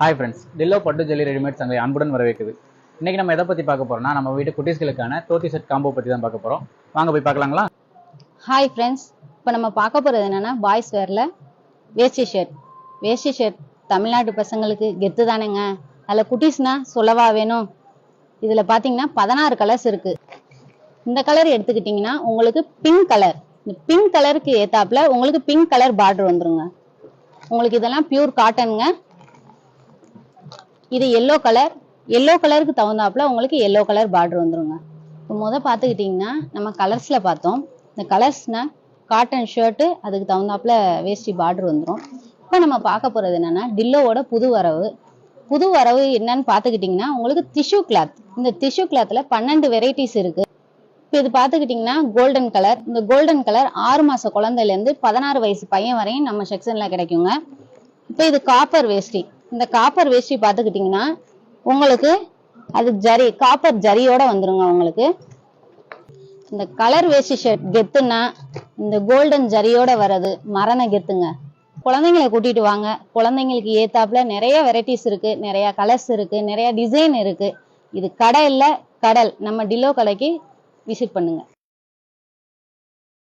Hi friends டில்லோ பட்டு jelly readymade சங்கை அன்புடன் வரவேற்குது. இன்றைக்கி நம்ம எதை பற்றி பார்க்க போகிறோம்னா நம்ம வீட்டு குட்டீஸ்களுக்கான தோத்தி செட் காம்போ பற்றி தான் பார்க்க போகிறோம் வாங்க போய் பார்க்கலாங்களா? ஹாய் ஃப்ரெண்ட்ஸ் இப்போ நம்ம பார்க்க போகிறது என்னென்னா பாய்ஸ் வேரில் வேஷ்டி ஷர்ட் வேஷ்டி ஷர்ட் தமிழ்நாட்டு பசங்களுக்கு கெத்து தானேங்க. அதில் குட்டீஸ்னா சொல்லவா வேணும்? இதில் பார்த்தீங்கன்னா பதினாறு கலர்ஸ் இருக்குது இந்த கலர் எடுத்துக்கிட்டிங்கன்னா உங்களுக்கு பிங்க் கலர் இந்த பிங்க் கலருக்கு ஏத்தாப்புல உங்களுக்கு பிங்க் கலர் பார்டர் வந்துருங்க. உங்களுக்கு இதெல்லாம் பியூர் காட்டனுங்க இது எல்லோ கலர் எல்லோ கலருக்கு தகுந்தாப்புல உங்களுக்கு எல்லோ கலர் பார்டர் வந்துருங்க. இப்போ முத பார்த்துக்கிட்டிங்கன்னா நம்ம கலர்ஸில் பார்த்தோம். இந்த கலர்ஸ்னால் காட்டன் ஷர்ட்டு அதுக்கு தகுந்தாப்புல வேஷ்டி பார்டர் வந்துடும் இப்போ நம்ம பார்க்க போகிறது என்னன்னா டில்லோவோட புது வரவு. புது வரவு என்னன்னு பார்த்துக்கிட்டிங்கன்னா உங்களுக்கு திஷ்யூ கிளாத் இந்த திஷ்யூ கிளாத்தில் பன்னெண்டு வெரைட்டிஸ் இருக்குது இப்போ இது பார்த்துக்கிட்டிங்கன்னா கோல்டன் கலர் இந்த கோல்டன் கலர் ஆறு மாத குழந்தையிலேருந்து பதினாறு வயசு பையன் வரையும் நம்ம செக்ஷனில் கிடைக்குங்க. இப்போ இது காப்பர் வேஷ்டி இந்த காப்பர் வேஷ்டி பார்த்துக்கிட்டிங்கன்னா உங்களுக்கு அது ஜரி காப்பர் ஜரியோட வந்துருங்க உங்களுக்கு. இந்த கலர் வேஷ்டி ஷர்ட் கெத்துன்னா இந்த கோல்டன் ஜரியோட வர்றது மரண கெத்துங்க. குழந்தைங்களை கூட்டிட்டு வாங்க. குழந்தைங்களுக்கு ஏத்தாப்புல நிறைய வெரைட்டிஸ் இருக்கு. நிறைய கலர்ஸ் இருக்கு. நிறைய டிசைன் இருக்கு. இது கடை இல்ல கடல். நம்ம டில்லோ கடைக்கு விசிட் பண்ணுங்க.